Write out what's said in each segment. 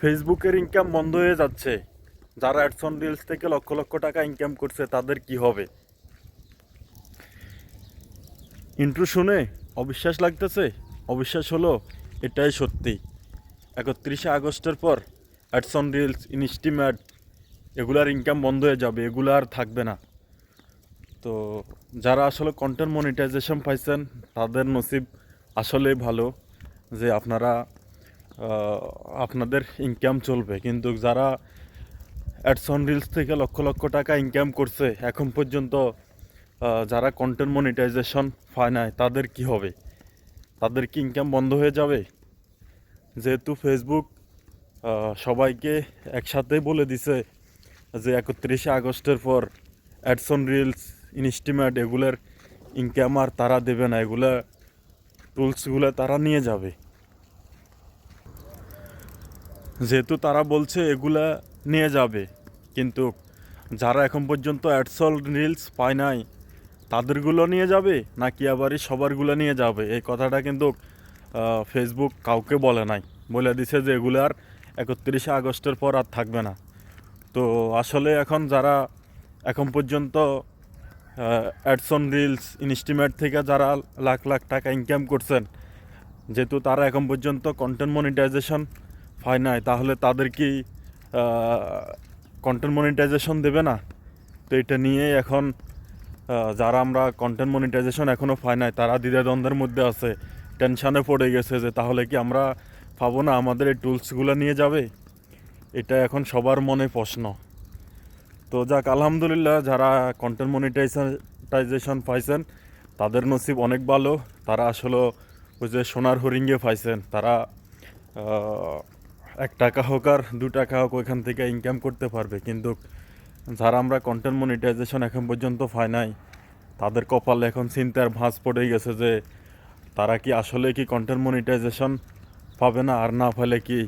ফেসবুকের ইনকাম বন্ধ হয়ে যাচ্ছে। যারা অ্যাডসন রিলস থেকে লক্ষ লক্ষ টাকা ইনকাম করছে, তাদের কি হবে? ইন্ট্রো শুনে অবিশ্বাস লাগতেছে? অবিশ্বাস হলো এটাই সত্যি। একত্রিশে আগস্টের পর অ্যাডসন রিলস ইনস্টিম্যাট এগুলার ইনকাম বন্ধ হয়ে যাবে, এগুলো আর থাকবে না। তো যারা আসলে কন্টেন্ট মনিটাইজেশন পাইছেন, তাদের নসিব আসলেই ভালো যে আপনারা আপনাদের ইনকাম চলবে। কিন্তু যারা অ্যাডসন রিলস থেকে লক্ষ লক্ষ টাকা ইনকাম করছে, এখন পর্যন্ত যারা কন্টেন্ট মনিটাইজেশন পায় নাই, তাদের কি হবে? তাদের কি ইনকাম বন্ধ হয়ে যাবে? যেহেতু ফেসবুক সবাইকে একসাথে বলে দিছে যে একত্রিশে আগস্টের পর অ্যাডসন রিলস ইনস্টিমেট এগুলোর ইনকাম আর তারা দেবে না। এগুলা টুলসগুলো তারা নিয়ে যাবে। যেহেতু তারা বলছে এগুলা নিয়ে যাবে, কিন্তু যারা এখন পর্যন্ত অ্যাডসল রিলস পায় নাই, তাদেরগুলো নিয়ে যাবে নাকি আবারই সবারগুলো নিয়ে যাবে? এই কথাটা কিন্তু ফেসবুক কাউকে বলে নাই। বলে দিছে যে এগুলো আর একত্রিশে আগস্টের পর আর থাকবে না। তো আসলে এখন যারা এখন পর্যন্ত অ্যাডসন রিলস ইনস্টিমেট থেকে যারা লাখ লাখ টাকা ইনকাম করছেন, যেহেতু তারা এখন পর্যন্ত কন্টেন্ট মনিটাইজেশন হয় নাই, তাহলে তাদের কি কন্টেন্ট মনিটাইজেশন দেবে না? তো এটা নিয়ে এখন যারা আমরা কন্টেন্ট মনিটাইজেশন এখনও পাই নাই, তারা দ্বিধাদ্বন্দ্বের মধ্যে আছে টেনশানে পড়ে গেছে যে তাহলে কি আমরা পাবো না? আমাদের এই টুলসগুলো নিয়ে যাবে? এটা এখন সবার মনে প্রশ্ন। তো যাক, আলহামদুলিল্লাহ যারা কন্টেন্ট মনিটাইজেশন পাইছেন, তাদের নসিব অনেক ভালো। তারা আসলে ওই যে সোনার হরিঙ্গে পাইছেন, তারা এক টাকা হোক আর দু টাকা হোক ওইখান থেকে ইনকাম করতে পারবে। কিন্তু যারা আমরা কন্টেন্ট মনিটাইজেশন এখন পর্যন্ত পাই নাই, তাদের কপালে এখন চিন্তার ভাঁজ পড়ে গেছে যে তারা কি আসলে কি কন্টেন্ট মনিটাইজেশন পাবে না আর না পেলে কি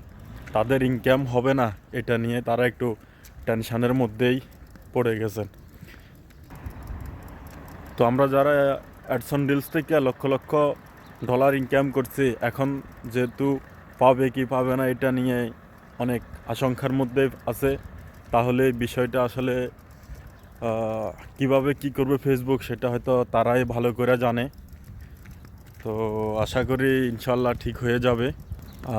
তাদের ইনকাম হবে না? এটা নিয়ে তারা একটু টেনশনের মধ্যেই পড়ে গেছেন তো আমরা যারা অ্যাডসন ডিলস থেকে লক্ষ লক্ষ ডলার ইনকাম করছি, এখন যেহেতু পাবে কি পাবে না এটা নিয়ে অনেক আশঙ্কার মধ্যে আছে। তাহলে বিষয়টা আসলে কীভাবে কি করবে ফেসবুক সেটা হয়তো তারাই ভালো করে জানে। তো আশা করি ইনশাল্লাহ ঠিক হয়ে যাবে।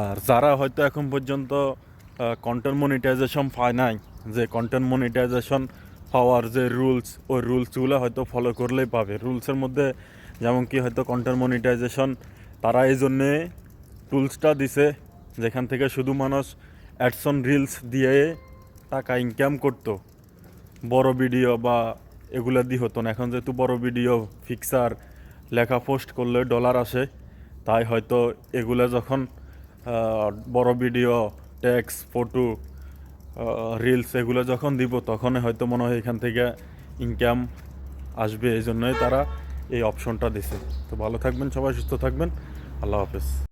আর যারা হয়তো এখন পর্যন্ত কন্টেন্ট মনিটাইজেশন পায় নাই, যে কন্টেন্ট মনিটাইজেশন পাওয়ার যে রুলস ওই রুলসগুলো হয়তো ফলো করলেই পাবে। রুলসের মধ্যে যেমন কি হয়তো কন্টেন্ট মনিটাইজেশন তারা এই জন্যে টুলসটা দিছে, যেখান থেকে শুধু মানুষ অ্যাডসন রিলস দিয়ে টাকা ইনকাম করতো। বড় ভিডিও বা এগুলো দিয়ে হতো না। এখন যেহেতু বড় ভিডিও ফিক্সার লেখা পোস্ট করলে ডলার আসে, তাই হয়তো এগুলো যখন বড় ভিডিও টেক্স ফটো রিলস এগুলো যখন দিব তখন হয়তো মনে হয় এখান থেকে ইনকাম আসবে। এই জন্যই তারা এই অপশনটা দিছে। তো ভালো থাকবেন সবাই, সুস্থ থাকবেন। আল্লাহ হাফেজ।